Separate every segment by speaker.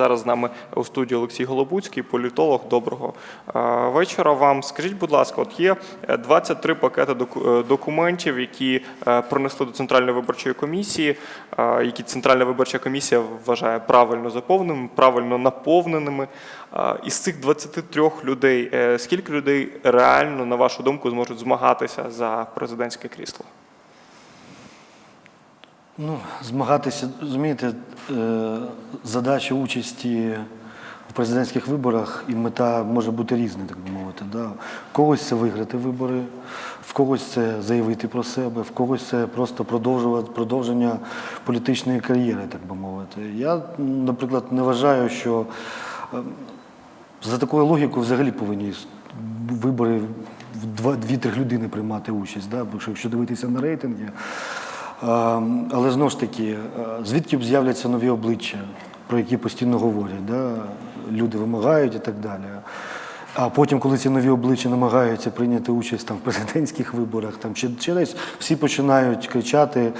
Speaker 1: Зараз з нами у студії Олексій Голобуцький, політолог. Доброго е, вечора вам. Скажіть, будь ласка, от є е, 23 пакети доку- е, документів, які е, принесли до Центральної виборчої комісії, е, які Центральна виборча комісія вважає правильно заповненими, правильно наповненими. Е, Із цих 23 людей, е, скільки людей реально, на вашу думку, зможуть змагатися за президентське крісло?
Speaker 2: Ну, змагатися, розумієте, е, задача участі в президентських виборах і мета може бути різна, так би мовити. Да? В когось це виграти вибори, в когось це заявити про себе, в когось це просто продовжувати продовження політичної кар'єри, так би мовити. Я, наприклад, не вважаю, що е, за такою логікою взагалі повинні вибори в два- дві-три людини приймати участь. Да? Бо якщо дивитися на рейтинги, Але знову ж таки, звідки б з'являться нові обличчя, про які постійно говорять, да? люди вимагають і так далі. А потім, коли ці нові обличчя намагаються прийняти участь там, в президентських виборах, там, чи, чи десь всі починають кричати,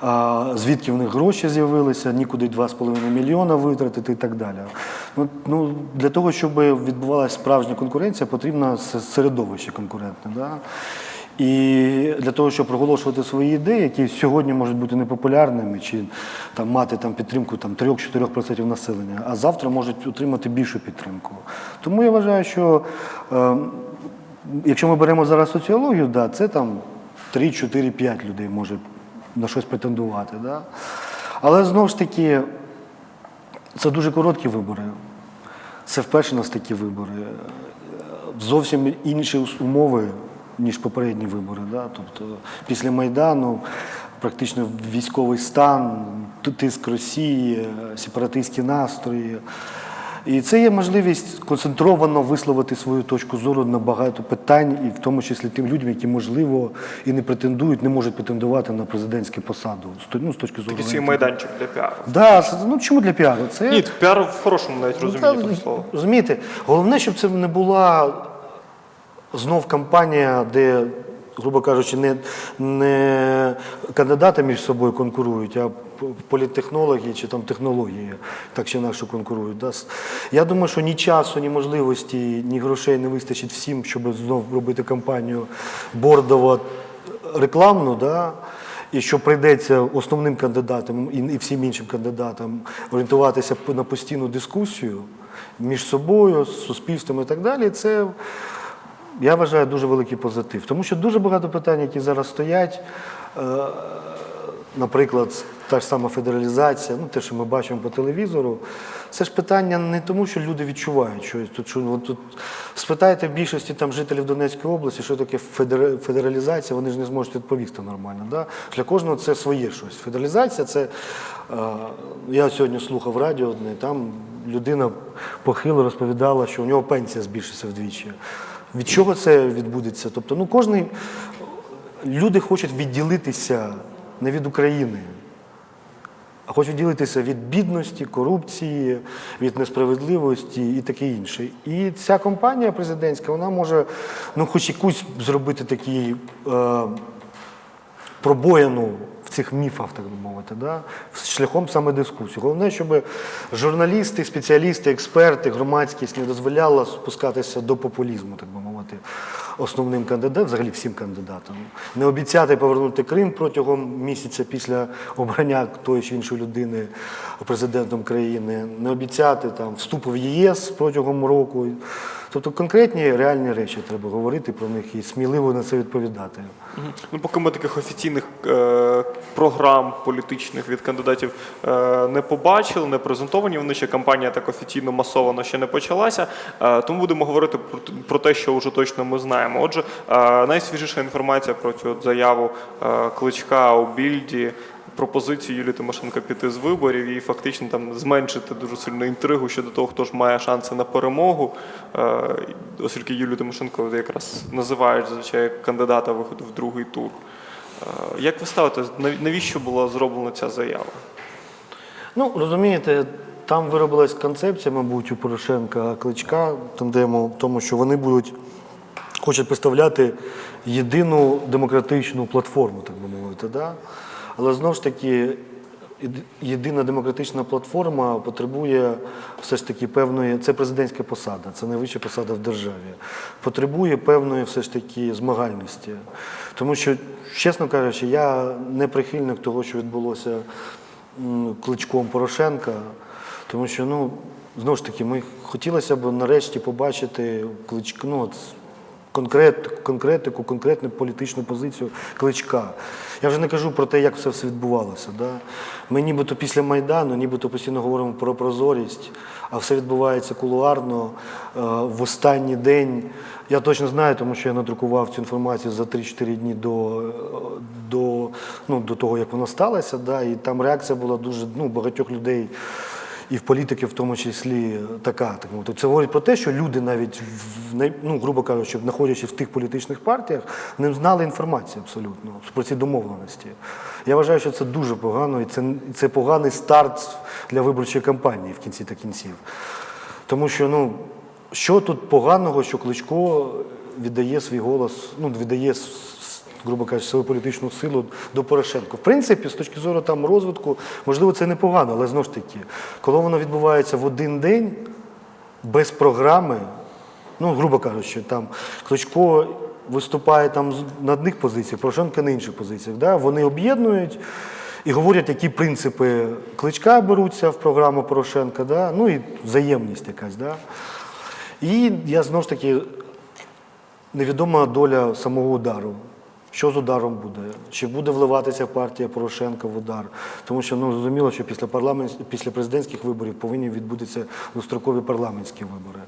Speaker 2: а, звідки в них гроші з'явилися, нікуди 2,5 мільйона витратити і так далі. Ну, ну, для того, щоб відбувалася справжня конкуренція, потрібно середовище конкурентне. Да? І для того, щоб проголошувати свої ідеї, які сьогодні можуть бути непопулярними, чи там мати там підтримку там 3-4% населення, а завтра можуть отримати більшу підтримку. Тому я вважаю, що е, якщо ми беремо зараз соціологію, да, це там 3, 4, 5 людей може на щось претендувати. Да? Але знову ж таки, це дуже короткі вибори. Це вперше у нас такі вибори. Зовсім інші умови, ніж попередні вибори. Да? Тобто після Майдану практично військовий стан, тиск Росії, сепаратистські настрої. І це є можливість концентровано висловити свою точку зору на багато питань, і в тому числі тим людям, які можливо і не претендують, не можуть претендувати на президентську посаду. Ну, з точки зору
Speaker 1: Такий свій майданчик для піару.
Speaker 2: Да, ну чому для піару? Це
Speaker 1: Ні, піар в хорошому навіть
Speaker 2: Ну,
Speaker 1: розумінні
Speaker 2: та,
Speaker 1: того.
Speaker 2: Розумієте, головне, щоб це не була знов кампанія, де, грубо кажучи, не, не кандидати між собою конкурують, а п- політтехнології чи там технології так чи інакше конкурують. Да? Я думаю, що ні часу, ні можливості, ні грошей не вистачить всім, щоб знов робити кампанію бордово рекламну. Да? І що прийдеться основним кандидатам і всім іншим кандидатам орієнтуватися на постійну дискусію між собою, з суспільством і так далі, це я вважаю дуже великий позитив. Тому що дуже багато питань, які зараз стоять, е, наприклад, та ж сама федералізація, ну те, що ми бачимо по телевізору, це ж питання не тому, що люди відчувають щось. Тут, що, тут спитайте більшості там, жителів Донецької області, що таке федералізація, вони ж не зможуть відповісти нормально. Да? Для кожного це своє щось. Федералізація це. е, я сьогодні слухав радіо одне, там людина похило розповідала, що у нього пенсія збільшиться вдвічі. Від чого це відбудеться? Тобто, ну кожний люди хочуть відділитися не від України, а хочуть відділитися від бідності, корупції, від несправедливості і таке інше. І ця компанія президентська, вона може ну, хоч якусь зробити такий е, пробоїну в цих міфах, так би мовити, да? шляхом саме дискусії. Головне, щоб журналісти, спеціалісти, експерти, громадськість не дозволяла спускатися до популізму, так би мовити, основним кандидатам, взагалі всім кандидатам. Не обіцяти повернути Крим протягом місяця після обрання тої чи іншої людини президентом країни, не обіцяти там вступу в ЄС протягом року. Тобто конкретні реальні речі треба говорити про них і сміливо на це відповідати.
Speaker 1: Ну, поки ми таких офіційних е, програм політичних від кандидатів е, не побачили, не презентовані. Вони ще кампанія так офіційно масовано ще не почалася. Е, тому будемо говорити про, про те, що вже точно ми знаємо. Отже, е, найсвіжіша інформація про цю заяву е, кличка у більді. Пропозицію Юлії Тимошенко піти з виборів і фактично там зменшити дуже сильно інтригу щодо того, хто ж має шанси на перемогу, е, оскільки Юлію Тимошенко якраз називають зазвичай кандидата виходу в другий тур. Е, Як ви ставите, навіщо була зроблена ця заява?
Speaker 2: Ну, розумієте, там виробилась концепція, мабуть, у Порошенка Кличка, тандему, тому, що вони будуть хочуть представляти єдину демократичну платформу, так би мовити. Да? Але знову ж таки, єдина демократична платформа потребує все ж таки певної, це президентська посада, це найвища посада в державі. Потребує певної все ж таки змагальності. Тому що, чесно кажучи, я не прихильник того, що відбулося кличком Порошенка, тому що, ну, знову ж таки, ми хотілося б нарешті побачити кличка, ну, конкрет, конкретику, конкретну політичну позицію кличка. Я вже не кажу про те, як все все відбувалося. Да? Ми нібито після Майдану, нібито постійно говоримо про прозорість, а все відбувається кулуарно е, в останній день. Я точно знаю, тому що я надрукував цю інформацію за 3-4 дні до, до, ну, до того, як вона сталася. Да? І там реакція була дуже ну, багатьох людей і в політики в тому числі така. Так мовити. Це говорить про те, що люди навіть в ну, грубо кажучи, знаходячись в тих політичних партіях, не знали інформації абсолютно про ці домовленості. Я вважаю, що це дуже погано, і це, це поганий старт для виборчої кампанії в кінці та кінців. Тому що ну, що тут поганого, що Кличко віддає свій голос, ну, віддає, грубо кажучи, свою політичну силу до Порошенка. В принципі, з точки зору там розвитку, можливо, це непогано, але знову ж таки, коли воно відбувається в один день, без програми, ну, грубо кажучи, там Кличко виступає там на одних позиціях, Порошенко на інших позиціях. Да? Вони об'єднують і говорять, які принципи кличка беруться в програму Порошенка, да? ну і взаємність якась. Да? І я знову ж таки невідома доля самого удару. Що з ударом буде? Чи буде вливатися партія Порошенка в удар? Тому що ну зрозуміло, що після парламент, після президентських виборів повинні відбутися дострокові парламентські вибори.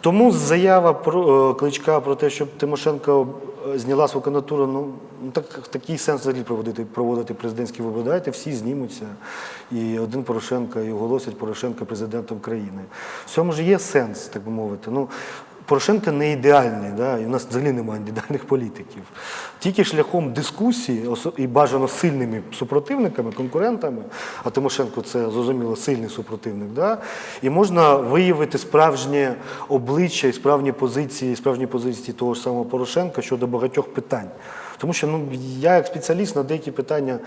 Speaker 2: Тому заява про е, кличка про те, щоб Тимошенко е, зняла свою кандидатуру, ну ну, так такий сенс взагалі проводити проводити президентські вибори. Давайте всі знімуться, і один Порошенко і оголосять Порошенка президентом країни. В цьому ж є сенс, так би мовити. Ну Порошенко не ідеальний, да? і в нас взагалі немає ідеальних політиків. Тільки шляхом дискусії і бажано сильними супротивниками, конкурентами, а Тимошенко це зрозуміло сильний супротивник, да? і можна виявити справжнє обличчя і справжні позиції, справжні позиції того ж самого Порошенка щодо багатьох питань. Тому що ну, я як спеціаліст на деякі питання,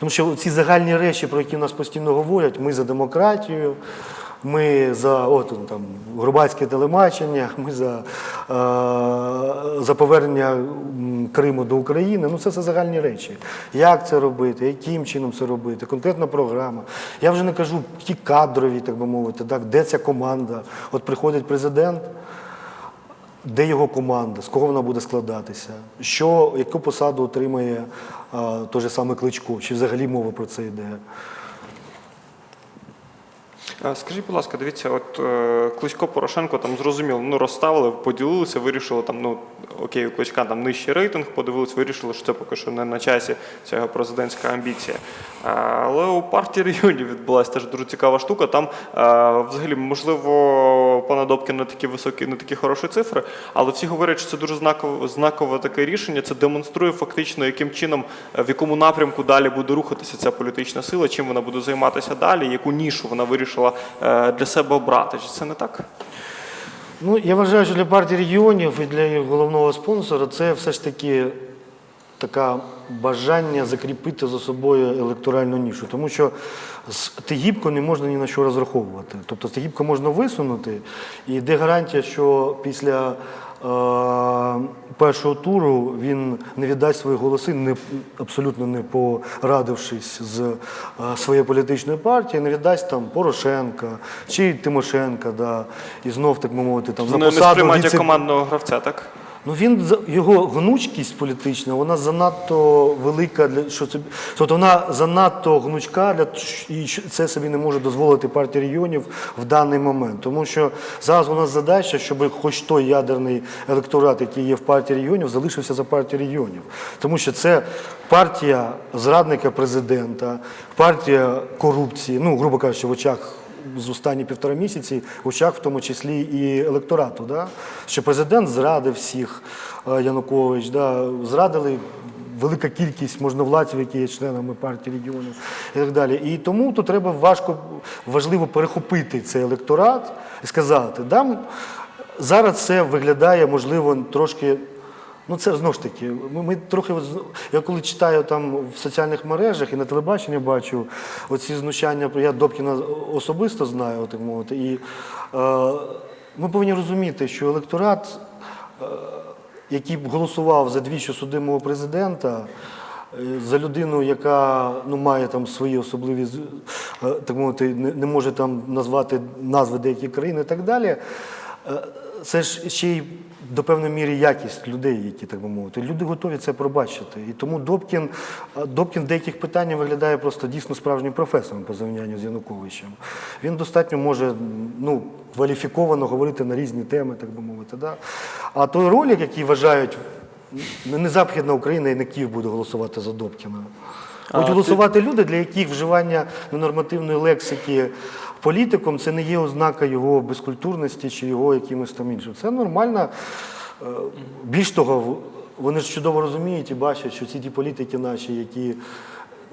Speaker 2: тому що ці загальні речі, про які в нас постійно говорять, ми за демократію, ми за от, там, громадське телебачення, ми за, е, за повернення Криму до України. Ну, це все загальні речі. Як це робити, яким чином це робити, конкретна програма. Я вже не кажу ті кадрові, так би мовити, так, де ця команда. От приходить президент. Де його команда, з кого вона буде складатися, що, яку посаду отримає а, той же саме Кличко, чи взагалі мова про це йде.
Speaker 1: Скажіть, будь ласка, дивіться, от е, Кличко Порошенко там зрозуміло, ну розставили, поділилися, вирішили там, ну окей, у Кличка там нижчий рейтинг, подивилися, вирішили, що це поки що не на часі ця його президентська амбіція. Але у партії регіонів відбулася теж дуже цікава штука. Там взагалі, можливо, пана Добкіна такі високі, не такі хороші цифри, але всі говорять, що це дуже знакове, знакове таке рішення. Це демонструє фактично, яким чином, е, в якому напрямку далі буде рухатися ця політична сила, чим вона буде займатися далі, яку нішу вона вирішила е, для себе обрати. Чи це не так?
Speaker 2: Ну, я вважаю, що для партії регіонів і для головного спонсора це все ж таки таке бажання закріпити за собою електоральну нішу. Тому що з Тигіпко не можна ні на що розраховувати. Тобто з Тигіпко можна висунути, і де гарантія, що після першого туру він не віддасть свої голоси, не, абсолютно не порадившись з е, своєю політичною партією, не віддасть там Порошенка чи Тимошенка, да, і знов, так би мовити, там
Speaker 1: Вони
Speaker 2: на
Speaker 1: не
Speaker 2: посаду
Speaker 1: сприймають
Speaker 2: віце-
Speaker 1: командного гравця, так?
Speaker 2: Ну він його гнучкість політична, вона занадто велика для що це тобто вона занадто гнучка для і це собі не може дозволити партія регіонів в даний момент. Тому що зараз у нас задача, щоб хоч той ядерний електорат, який є в партії регіонів, залишився за партією регіонів. Тому що це партія зрадника президента, партія корупції, ну грубо кажучи, в очах з останні півтора місяці в очах, в тому числі і електорату. Да? Що президент зрадив всіх е, Янукович, да? зрадили велика кількість можновладців, які є членами партії регіонів і так далі. І тому тут треба важко, важливо перехопити цей електорат і сказати, да, зараз це виглядає, можливо, трошки Ну це знову ж таки. Ми, ми трохи я коли читаю там в соціальних мережах і на телебаченні бачу оці знущання. Я Добкіна особисто знаю, так мовити. І е, ми повинні розуміти, що електорат, е, який б голосував за двічі судимого президента. е, За людину, яка ну, має там свої особливі е, так мовити, не, може там назвати назви деяких країн і так далі. Це ж ще й до певної міри якість людей, які так би мовити. Люди готові це пробачити. І тому Добкін, Добкін в деяких питаннях виглядає просто дійсно справжнім професором по порівнянню з Януковичем. Він достатньо може ну, кваліфіковано говорити на різні теми, так би мовити. Да? А той ролик, який вважають, не не Західна Україна і не Київ буде голосувати за Добкіна.
Speaker 1: А
Speaker 2: Будуть
Speaker 1: ти-
Speaker 2: голосувати люди, для яких вживання ненормативної лексики політиком це не є ознака його безкультурності чи його якимось там іншим. Це нормально. Е, Більш того, вони ж чудово розуміють і бачать, що ці ті політики наші, які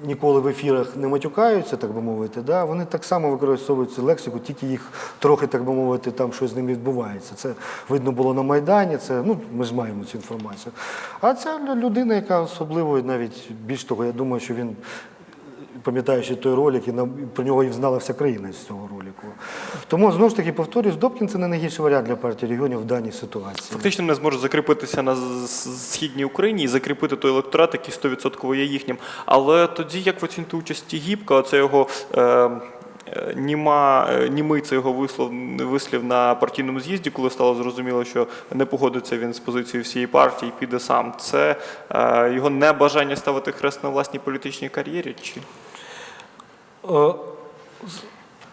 Speaker 2: ніколи в ефірах не матюкаються, так би мовити, да, вони так само використовують цю лексику, тільки їх трохи, так би мовити, там щось з ними відбувається. Це видно було на Майдані, це, ну, ми ж маємо цю інформацію. А ця людина, яка особливо, навіть більш того, я думаю, що він пам'ятаючи той ролик, і на про нього і знала вся країна з цього ролику. Тому знову ж таки повторюсь, Добкін це не найгірший варіант для партії регіонів в даній ситуації.
Speaker 1: Фактично не зможуть закріпитися на східній Україні і закріпити той електорат, який 100% є їхнім. Але тоді, як ви оцінюєте участь Гібка, це його. Е, Німа, е, німий це його вислов, вислів на партійному з'їзді, коли стало зрозуміло, що не погодиться він з позицією всієї партії, піде сам. Це е, його небажання ставити хрест на власній політичній кар'єрі? Чи
Speaker 2: Е,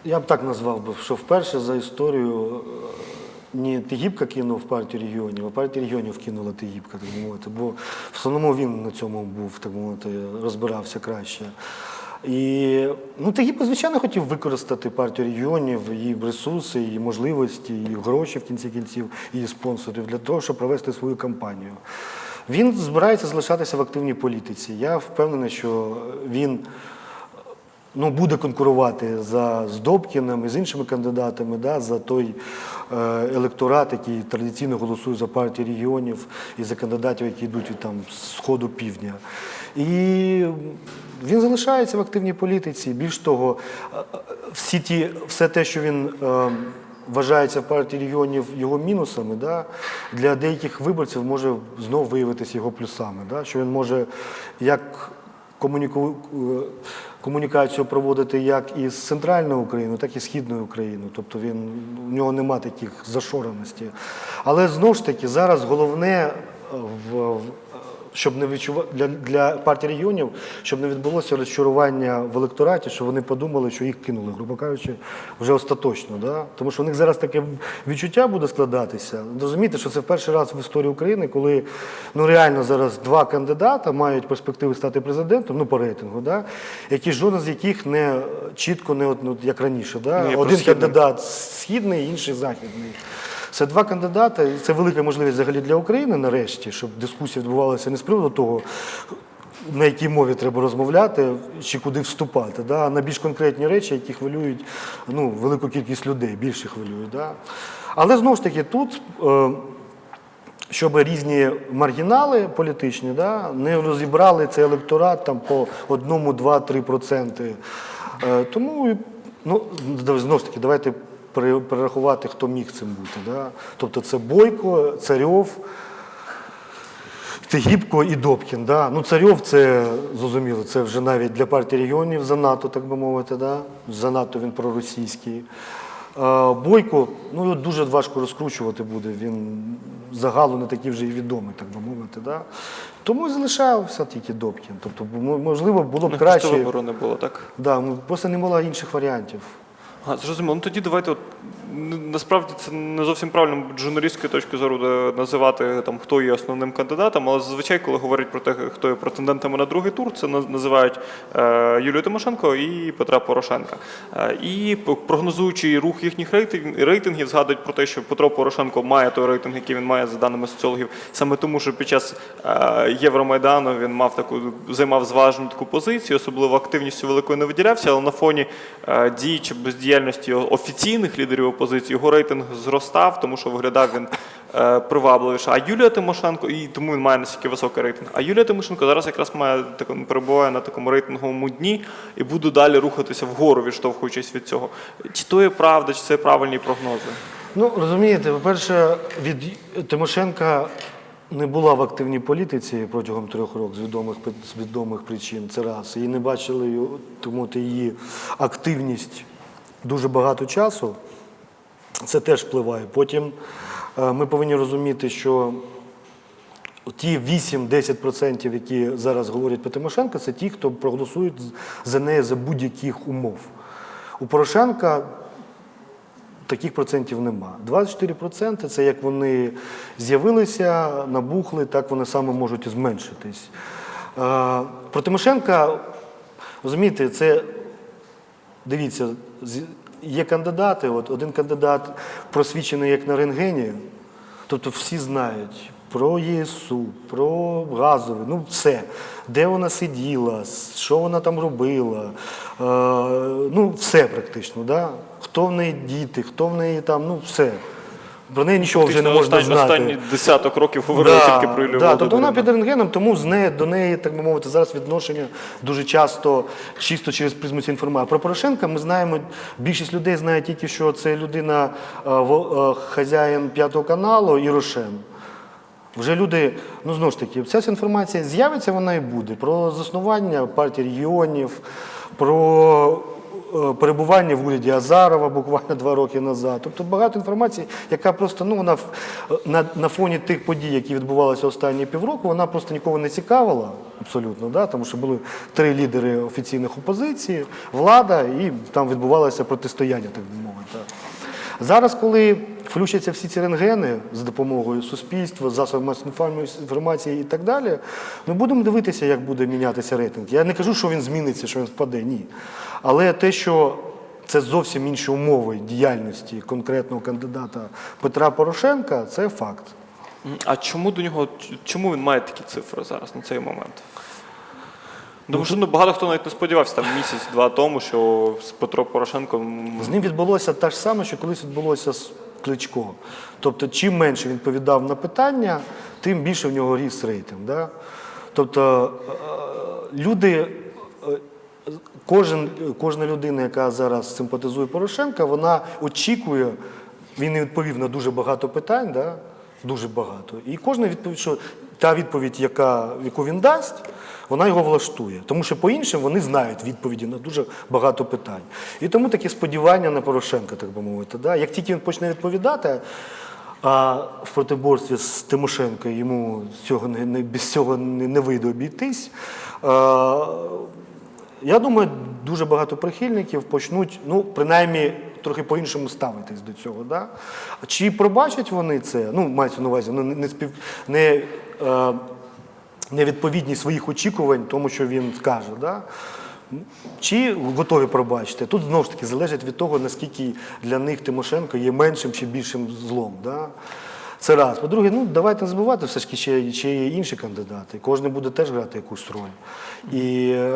Speaker 2: Я б так назвав би, що вперше за історію е, не Тигіпка кинув партію регіонів, а партія регіонів кинула Тигіпка, так би мовити. Бо в основному він на цьому був, так би мовити, розбирався краще. І ну, Тигіпка, звичайно, хотів використати партію регіонів, її ресурси, її можливості, її гроші в кінці кінців, її спонсорів для того, щоб провести свою кампанію. Він збирається залишатися в активній політиці. Я впевнений, що він ну, буде конкурувати за з Добкіним і з іншими кандидатами да, за той е, електорат, який традиційно голосує за партію регіонів і за кандидатів, які йдуть від там сходу півдня. І він залишається в активній політиці. Більш того, е, е, всі ті, все те, що він. Е, Вважається в партії регіонів його мінусами, да, для деяких виборців може знову виявитися його плюсами. Да, що він може як комуніку... комунікацію проводити як із центральною Україною, так і східною Україною. Тобто він у нього нема таких зашореностей. Але знову ж таки, зараз головне е, в щоб не відчува... для, для партії регіонів, щоб не відбулося розчарування в електораті, що вони подумали, що їх кинули, грубо кажучи, вже остаточно. Да? Тому що у них зараз таке відчуття буде складатися. Розумієте, що це в перший раз в історії України, коли ну реально зараз два кандидата мають перспективи стати президентом, ну по рейтингу, да? які жоден з яких не чітко не ну, як раніше. Да?
Speaker 1: Ні,
Speaker 2: Один кандидат східний, інший західний. Це два кандидати, це велика можливість взагалі для України нарешті, щоб дискусія відбувалася не з приводу того, на якій мові треба розмовляти чи куди вступати, да? на більш конкретні речі, які хвилюють ну, велику кількість людей, більше хвилюють. Да? Але знову ж таки, тут. Е, щоб різні маргінали політичні да, не розібрали цей електорат там по одному, два, три проценти. Е, тому ну, знову ж таки, давайте перерахувати, хто міг цим бути. Да. Тобто це Бойко, Царьов, Тигіпко і Добкін. Да. Ну, Царьов це зрозуміло, це вже навіть для партії регіонів занадто, так би мовити. Да. Занадто він проросійський. Бойко, ну його дуже важко розкручувати буде. Він загалу не такий вже і відомий, так би мовити. Да? Тому і залишався тільки Добкін. Тобто, можливо, було б
Speaker 1: Ну,
Speaker 2: краще.
Speaker 1: вибору не було, так?
Speaker 2: Да, ну, просто не було інших варіантів.
Speaker 1: А, зрозуміло. Ну тоді давайте от, насправді це не зовсім правильно з журналістської точки зору де називати там хто є основним кандидатом, але зазвичай, коли говорять про те, хто є претендентами на другий тур, це називають е, Юлію Тимошенко і Петра Порошенка. Е, і прогнозуючи рух їхніх рейтингів, згадують про те, що Петро Порошенко має той рейтинг, який він має за даними соціологів, саме тому, що під час е, Євромайдану він мав таку займав зважену таку позицію, особливо активністю великою не виділявся, але на фоні е, дій чи бездіяльності діяльності офіційних лідерів опозиції його рейтинг зростав, тому що виглядав він е, привабливіше. А Юлія Тимошенко, і тому він має настільки високий рейтинг. А Юлія Тимошенко зараз якраз має перебуває на такому рейтинговому дні і буде далі рухатися вгору, відштовхуючись від цього. Чи то є правда, чи це правильні прогнози?
Speaker 2: Ну, розумієте, по-перше, від Тимошенка не була в активній політиці протягом трьох років з відомих, з відомих причин. Це раз. Її не бачили, тому то її активність дуже багато часу. Це теж впливає. Потім е, ми повинні розуміти, що ті 8-10%, які зараз говорять про Тимошенка, це ті, хто проголосують за неї за будь-яких умов. У Порошенка таких процентів нема. 24% це як вони з'явилися, набухли, так вони саме можуть зменшитись. Е, Про Тимошенка, розумієте, це дивіться, є кандидати, от один кандидат просвічений як на рентгені, тобто всі знають про ЄСУ, про газову, ну все, де вона сиділа, що вона там робила, е, ну все практично, да? хто в неї діти, хто в неї там, ну все. Про неї нічого вже не можна
Speaker 1: останні,
Speaker 2: знати.
Speaker 1: останні десяток років говорили тільки про Ілью
Speaker 2: да, тобто вона під рентгеном, тому з неї, до неї, так би мовити, зараз відношення дуже часто чисто через призму цієї інформації. Про Порошенка ми знаємо, більшість людей знає тільки, що це людина, е, е, хазяїн п'ятого каналу і Рошен. Вже люди, ну знову ж таки, вся ця інформація з'явиться, вона і буде. Про заснування партії регіонів, про перебування в уряді Азарова буквально два роки назад. Тобто багато інформації, яка просто ну, вона на, на фоні тих подій, які відбувалися останні півроку, вона просто нікого не цікавила абсолютно, да? тому що були три лідери офіційних опозиції, влада, і там відбувалося протистояння, так би мовити. Зараз, коли включаться всі ці рентгени за допомогою суспільства, засобів інформації і так далі, ми будемо дивитися, як буде мінятися рейтинг. Я не кажу, що він зміниться, що він впаде, ні. Але те, що це зовсім інші умови діяльності конкретного кандидата Петра Порошенка, це факт.
Speaker 1: А чому до нього чому він має такі цифри зараз на цей момент? Тому що ну, багато хто навіть не сподівався там місяць-два тому, що з Петро Порошенко
Speaker 2: З ним відбулося те ж саме, що колись відбулося з Кличко. Тобто, чим менше він відповідав на питання, тим більше в нього ріс рейтинг. Да? Тобто е, люди, е, кожен, кожна людина, яка зараз симпатизує Порошенка, вона очікує, він не відповів на дуже багато питань, да? дуже багато. І кожна відповідь, що та відповідь, яка, яку він дасть, вона його влаштує. Тому що по іншим вони знають відповіді на дуже багато питань. І тому такі сподівання на Порошенка, так би мовити. Да? Як тільки він почне відповідати, а в протиборстві з Тимошенко йому цього не, без цього не, не вийде обійтись. А, я думаю, дуже багато прихильників почнуть, ну, принаймні, трохи по-іншому ставитись до цього. Да? Чи пробачать вони це? Ну, мається на увазі, ну, не, спів, не, е, невідповідність своїх очікувань тому, що він скаже. Да? Чи готові пробачити? Тут знову ж таки залежить від того, наскільки для них Тимошенко є меншим чи більшим злом. Да? Це раз. По-друге, ну давайте не забувати, все ж таки ще, ще є інші кандидати. Кожен буде теж грати якусь роль. І е,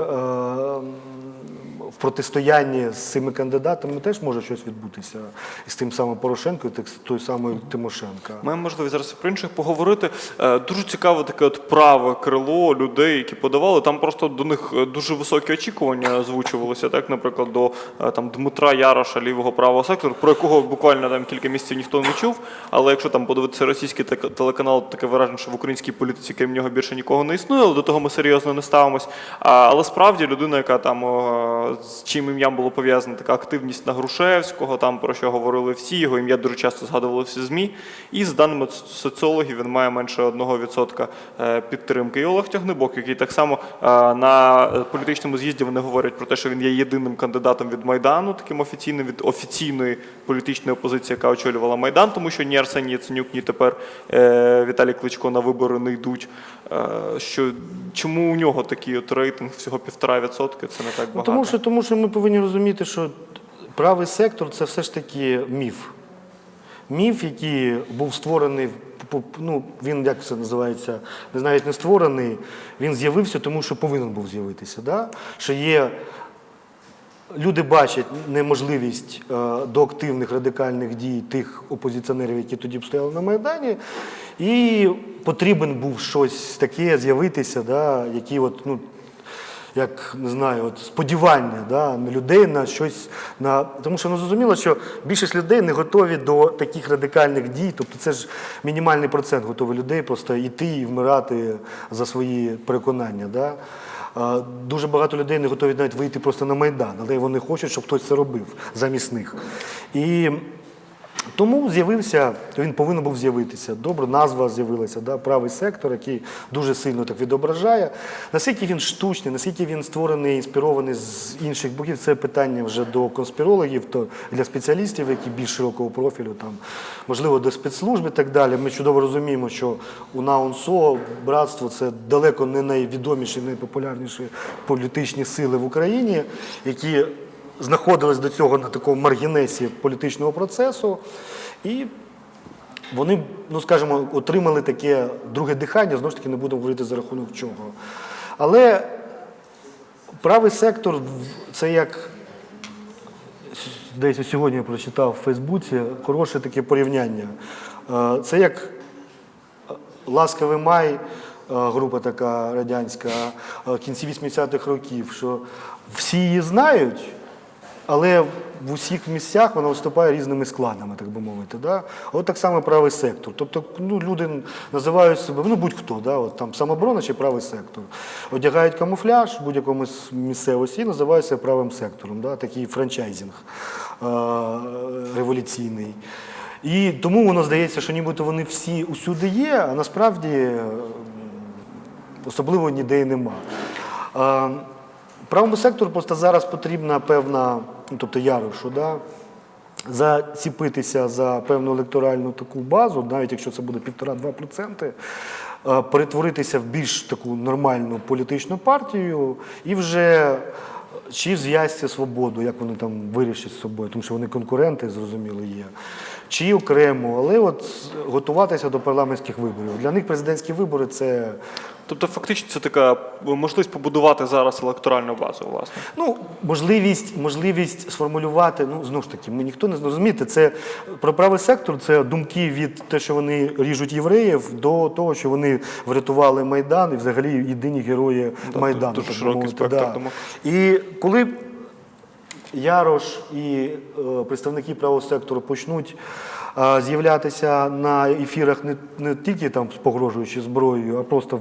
Speaker 2: в протистоянні з цими кандидатами теж може щось відбутися і з тим самим Порошенко, так з той самою Тимошенко.
Speaker 1: Маємо можливість зараз про інших поговорити. Е, Дуже цікаве таке от праве крило людей, які подавали. Там просто до них е, дуже високі очікування озвучувалися. Так, наприклад, до е, там Дмитра Яроша, лівого правого сектору, про якого буквально там кілька місяців ніхто не чув. Але якщо там подивитися російський телеканал, таке враження, що в українській політиці крім нього більше нікого не існує, але до того ми серйозно не ставимось. Але справді людина, яка там з чим ім'ям було пов'язана така активність на Грушевського, там про що говорили всі, його ім'я дуже часто згадували всі ЗМІ. І з даними соціологів він має менше 1% е, підтримки. І Олег Тягнебок, який так само е, на е, політичному з'їзді вони говорять про те, що він є єдиним кандидатом від Майдану, таким офіційним від офіційної політичної опозиції, яка очолювала Майдан, тому що ні Арсеній Яценюк, ні тепер Віталій Кличко на вибори не йдуть. Що чому у нього такий от рейтинг всього півтора відсотки? Це не так
Speaker 2: Ну,
Speaker 1: багато.
Speaker 2: тому, що, тому що ми повинні розуміти, що правий сектор це все ж таки міф. Міф, який був створений, ну, він як це називається, не знаю, не створений, він з'явився, тому що повинен був з'явитися. Да? Що є люди бачать неможливість е, до активних радикальних дій тих опозиціонерів, які тоді б стояли на Майдані, і потрібен був щось таке з'явитися, да, які от, ну, як не знаю, от сподівання да, на людей на щось. На... Тому що ну, зрозуміло, що більшість людей не готові до таких радикальних дій. Тобто це ж мінімальний процент готовий людей просто йти і вмирати за свої переконання. Да? Дуже багато людей не готові навіть вийти просто на Майдан, але вони хочуть, щоб хтось це робив замість них. І тому з'явився, він повинен був з'явитися. Добре, назва з'явилася, да, правий сектор, який дуже сильно так відображає. Наскільки він штучний, наскільки він створений, інспірований з інших боків, це питання вже до конспірологів, то для спеціалістів, які більш широкого профілю, там, можливо, до спецслужб і так далі. Ми чудово розуміємо, що у НАУНСО братство це далеко не найвідоміші, найпопулярніші політичні сили в Україні, які знаходились до цього на такому маргінесі політичного процесу, і вони, ну скажімо, отримали таке друге дихання, знову ж таки, не будемо говорити за рахунок чого. Але правий сектор це як десь сьогодні я прочитав в Фейсбуці хороше таке порівняння. Е, Це як Ласкавий май, е, група така радянська, е, кінці 80-х років, що всі її знають, але в усіх місцях вона виступає різними складами, так би мовити. Да? От так само правий сектор. Тобто ну, люди називають себе, ну будь-хто, да? От, там самоборона чи правий сектор. Одягають камуфляж в будь-якому місцевості і називають себе правим сектором, да? такий франчайзинг е- революційний. І тому воно здається, що нібито вони всі усюди є, а насправді особливо ніде і нема. Е, Правому сектору просто зараз потрібна певна, ну, тобто ярушу, да? заціпитися за певну електоральну таку базу, навіть якщо це буде 1,5-2%, е, перетворитися в більш таку нормальну політичну партію і вже чи в зв'язці свободу, як вони там вирішать з собою, тому що вони конкуренти, зрозуміло, є, чи окремо, але от готуватися до парламентських виборів. Для них президентські вибори це
Speaker 1: Тобто, фактично, це така можливість побудувати зараз електоральну базу, власне.
Speaker 2: Ну, можливість, можливість сформулювати, ну знову ж таки, ми ніхто не розумієте, це про правий сектор, це думки від те, що вони ріжуть євреїв, до того, що вони врятували Майдан і взагалі єдині герої Майдану.
Speaker 1: дуже
Speaker 2: так
Speaker 1: широкий
Speaker 2: мовити,
Speaker 1: спектр
Speaker 2: да.
Speaker 1: думок.
Speaker 2: І коли Ярош і е, представники правого сектору почнуть з'являтися на ефірах не, не тільки там з погрожуючи зброєю, а просто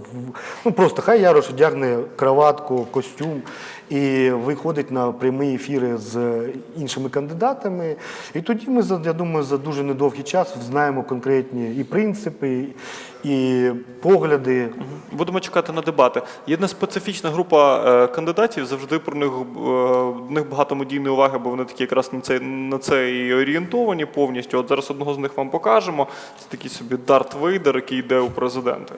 Speaker 2: ну просто хай Ярош одягне краватку, костюм і виходить на прямі ефіри з іншими кандидатами. І тоді ми я думаю, за дуже недовгий час знаємо конкретні і принципи, і погляди.
Speaker 1: Будемо чекати на дебати. Є одна специфічна група е, кандидатів, завжди про них е, в них багато медійної уваги, бо вони такі якраз на це, на це і орієнтовані повністю. От зараз одного з них вам покажемо. Це такий собі Дарт Вейдер, який йде у президенти.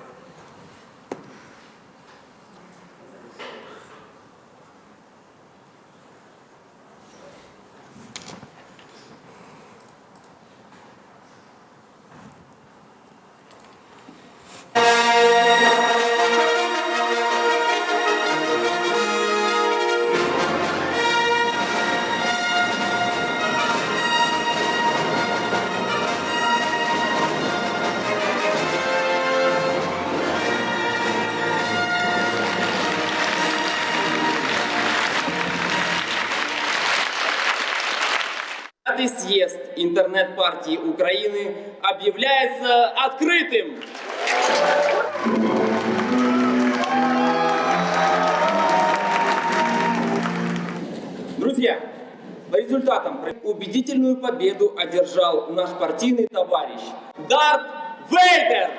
Speaker 3: Съезд интернет-партии Украины объявляется открытым. Друзья, по результатам убедительную победу одержал наш партийный товарищ Дарт Вейдер.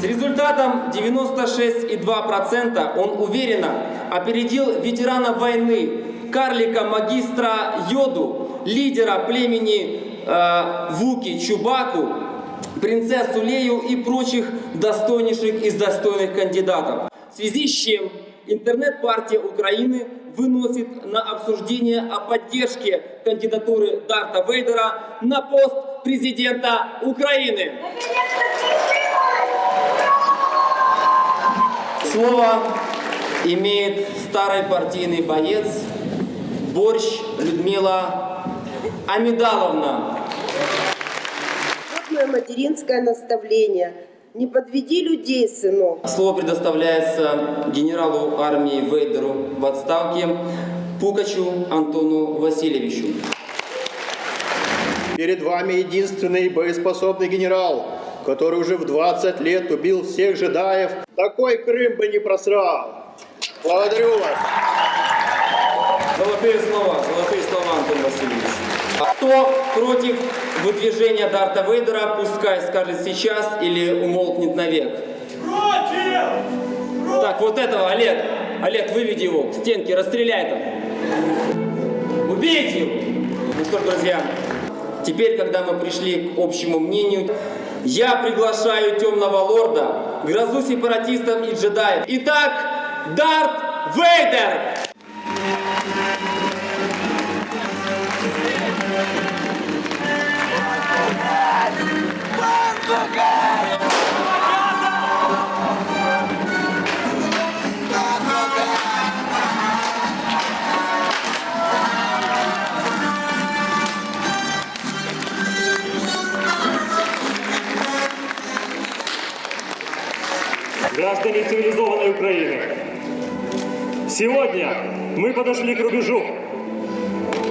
Speaker 3: С результатом 96,2% он уверенно опередил ветерана войны, карлика-магистра Йоду, лидера племени э, Вуки Чубаку, принцессу Лею и прочих достойнейших из достойных кандидатов. В связи с чем интернет-партия Украины выносит на обсуждение о поддержке кандидатуры Дарта Вейдера на пост президента Украины. Слово имеет старый партийный боец Борщ Людмила Амидаловна.
Speaker 4: Вот мое материнское наставление. Не подведи людей, сынок.
Speaker 3: Слово предоставляется генералу армии Вейдеру в отставке Пукачу Антону Васильевичу.
Speaker 5: Перед вами единственный боеспособный генерал, который уже в 20 лет убил всех жидаев. Такой Крым бы не просрал. Благодарю вас.
Speaker 3: Золотые слова, золотые слова, Антон Васильевич. Кто против выдвижения Дарта Вейдера, пускай скажет сейчас или умолкнет навек. Против! Так, вот этого, Олег. Олег, выведи его к стенке, расстреляй там. Убейте его! Ну что ж, друзья, теперь, когда мы пришли к общему мнению, я приглашаю Темного Лорда, грозу сепаратистов и джедаев. Итак, Дарт Вейдер!
Speaker 6: Граждане цивилизованной Украины. Сегодня мы подошли к рубежу.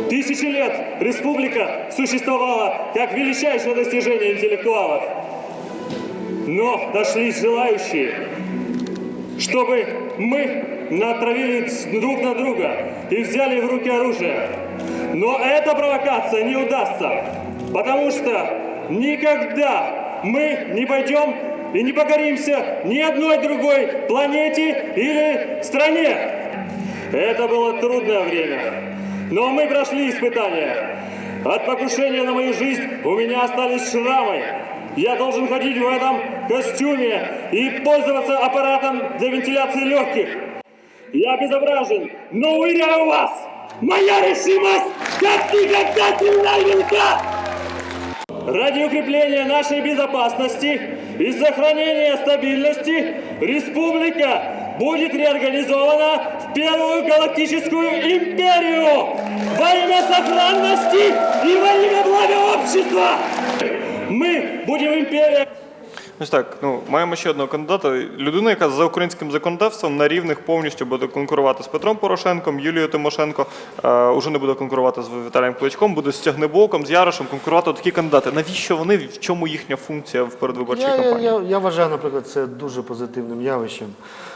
Speaker 6: Тысячи лет республика существовала как величайшее достижение интеллектуалов. Но нашлись желающие, чтобы мы натравили друг на друга и взяли в руки оружие. Но эта провокация не удастся, потому что никогда мы не пойдем и не покоримся ни одной другой планете или стране. Это было трудное время, но мы прошли испытания. От покушения на мою жизнь у меня остались шрамы. Я должен ходить в этом костюме и пользоваться аппаратом для вентиляции легких. Я безобразен, но уверяю вас, моя решимость как никогда сильна и велика. Ради укрепления нашей безопасности и сохранения стабильности республика будет реорганизована в первую галактическую империю во имя сохранности и во имя блага общества. Мы будем империя.
Speaker 1: Ось так, ну маємо ще одного кандидата. Людина, яка за українським законодавством на рівних повністю буде конкурувати з Петром Порошенком, Юлією Тимошенко, е, уже не буде конкурувати з Віталієм Кличком, буде з Тягнебоком, з Ярошем конкурувати такі кандидати. Навіщо вони? В чому їхня функція в передвиборчій
Speaker 2: Я, я,
Speaker 1: кампанії?
Speaker 2: я, я вважаю, наприклад, це дуже позитивним явищем.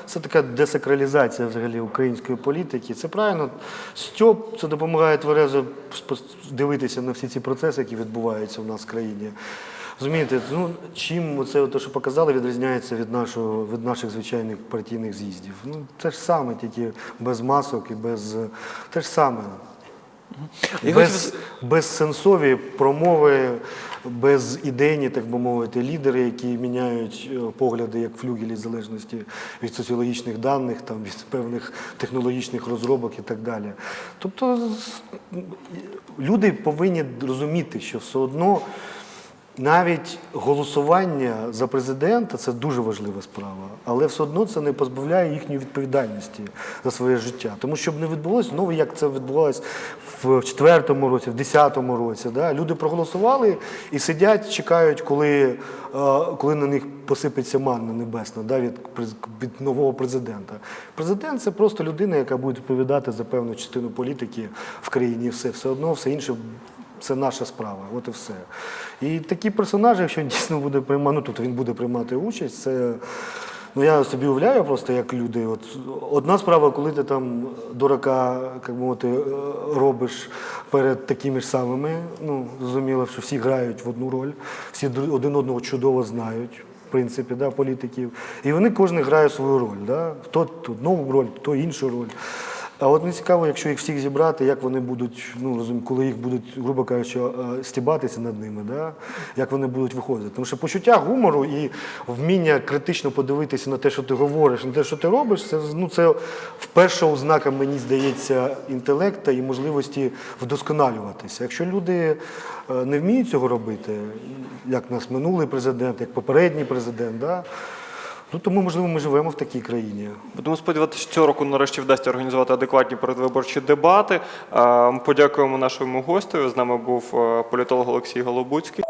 Speaker 2: Це така десакралізація взагалі української політики. Це правильно. Стьоп це допомагає тверезо дивитися на всі ці процеси, які відбуваються в нас в країні. Розумієте, ну чим це те, що показали, відрізняється від нашого від наших звичайних партійних з'їздів. Ну те ж саме, тільки без масок і без те ж саме. Без, безсенсові промови, без ідейні, так би мовити, лідери, які міняють е, погляди як флюгелі в залежності від соціологічних даних, там, від певних технологічних розробок і так далі. Тобто люди повинні розуміти, що все одно навіть голосування за президента це дуже важлива справа, але все одно це не позбавляє їхньої відповідальності за своє життя. Тому що б не відбулося знову, як це відбувалось в четвертому році, в десятому році. Да? Люди проголосували і сидять, чекають, коли, е, коли на них посипеться манна небесна да, від, від нового президента. Президент це просто людина, яка буде відповідати за певну частину політики в країні. Все, все одно, все інше це наша справа, от і все. І такі персонажі, якщо він дійсно буде приймати, ну тут він буде приймати участь, це. Ну я собі уявляю просто, як люди. От одна справа, коли ти там дурака, як мовити, е, робиш перед такими ж самими. Ну, зрозуміло, що всі грають в одну роль, всі один одного чудово знають. В принципі, да, політиків. І вони кожен грає свою роль. Да? Хто одну роль, хто іншу роль. А от мені цікаво, якщо їх всіх зібрати, як вони будуть, ну розумію, коли їх будуть, грубо кажучи, е, стібатися над ними, да? як вони будуть виходити. Тому що почуття гумору і вміння критично подивитися на те, що ти говориш, на те, що ти робиш, це ну це вперше ознака, мені здається, інтелекта і можливості вдосконалюватися. Якщо люди е, не вміють цього робити, як нас минулий президент, як попередній президент, да? Ну тому, можливо, ми живемо в такій країні.
Speaker 1: Будемо сподіватися, що цього року нарешті вдасться організувати адекватні передвиборчі дебати. Е, Подякуємо нашому гостю. З нами був е, політолог Олексій Голобуцький.